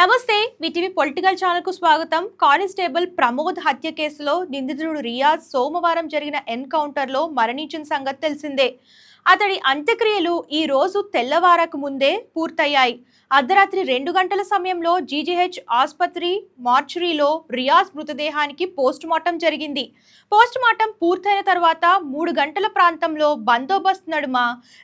నమస్తే VTV political ఛానల్కు స్వాగతం. కానిస్టేబుల్ ప్రమోద్ హత్య కేసులో నిందితుడు రియాజ్ సోమవారం జరిగిన ఎన్కౌంటర్లో మరణించిన సంగతి తెలిసిందే. అతడి అంత్యక్రియలు ఈ రోజు తెల్లవారకు ముందే పూర్తయ్యాయి. అర్ధరాత్రి రెండు గంటల సమయంలో జీజీహెచ్ ఆసుపత్రి మార్చురీలో రియాజ్ మృతదేహానికి పోస్ట్ మార్టం జరిగింది. పోస్ట్ మార్టం పూర్తయిన తర్వాత మూడు గంటల ప్రాంతంలో బందోబస్తు నడుమ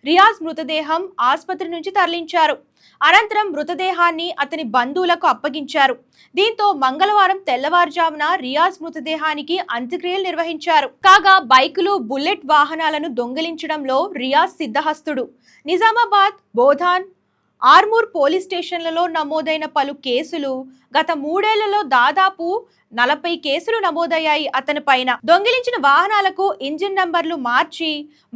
రియాజ్ మృతదేహం ఆసుపత్రి నుంచి తరలించారు. అనంతరం మృతదేహాన్ని అతని బంధువులకు అప్పగించారు. దీంతో మంగళవారం తెల్లవారుజామున రియాజ్ మృతదేహానికి అంత్యక్రియలు నిర్వహించారు. కాగా బైకులు బుల్లెట్ వాహనాలను దొంగిలించడంలో రియాజ్ సిద్ధహస్తుడు. నిజామాబాద్ బోధాన్ ఆర్మూర్ పోలీస్ స్టేషన్లలో నమోదైన పలు కేసులు గత మూడేళ్ళలో దాదాపు నలభై కేసులు నమోదయ్యాయి అతని పైన. దొంగిలించిన వాహనాలకు ఇంజిన్ నంబర్లు మార్చి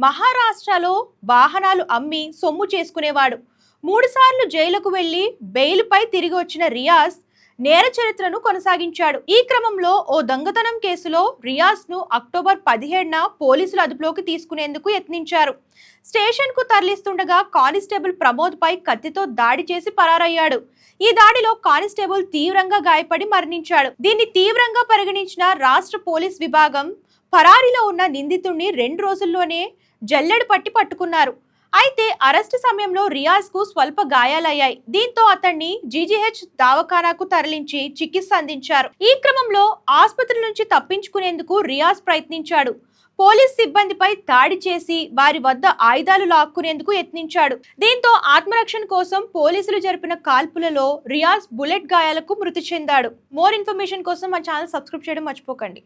మహారాష్ట్రలో వాహనాలు అమ్మి సొమ్ము చేసుకునేవాడు. మూడుసార్లు జైలుకు వెళ్ళి బెయిల్పై తిరిగి వచ్చిన రియాజ్ నేర చరిత్రను కొనసాగించాడు. ఈ క్రమంలో ఓ దొంగతనం కేసులో రియాజ్ను అక్టోబర్ పదిహేడున పోలీసులు అదుపులోకి తీసుకునేందుకు యత్నించారు. స్టేషన్కు తరలిస్తుండగా కానిస్టేబుల్ ప్రమోద్ పై కత్తితో దాడి చేసి పరారయ్యాడు. ఈ దాడిలో కానిస్టేబుల్ తీవ్రంగా గాయపడి మరణించాడు. దీన్ని తీవ్రంగా పరిగణించిన రాష్ట్ర పోలీస్ విభాగం పరారీలో ఉన్న నిందితుడిని రెండు రోజుల్లోనే జల్లెడు పట్టి పట్టుకున్నారు. అయితే అరెస్టు సమయంలో రియాజ్కు స్వల్ప గాయాలయ్యాయి. దీంతో అతన్ని జీజీహెచ్ దవాఖానాకు తరలించి చికిత్స అందించారు. ఈ క్రమంలో ఆసుపత్రి నుంచి తప్పించుకునేందుకు రియాజ్ ప్రయత్నించాడు. పోలీస్ సిబ్బందిపై దాడి చేసి వారి వద్ద ఆయుధాలు లాక్కునేందుకు యత్నించాడు. దీంతో ఆత్మరక్షణ కోసం పోలీసులు జరిపిన కాల్పులలో రియాజ్ బుల్లెట్ గాయాలకు మృతి చెందాడు. మోర్ ఇన్ఫర్మేషన్ కోసం మా ఛానల్ సబ్స్క్రైబ్ చేయడం మర్చిపోకండి.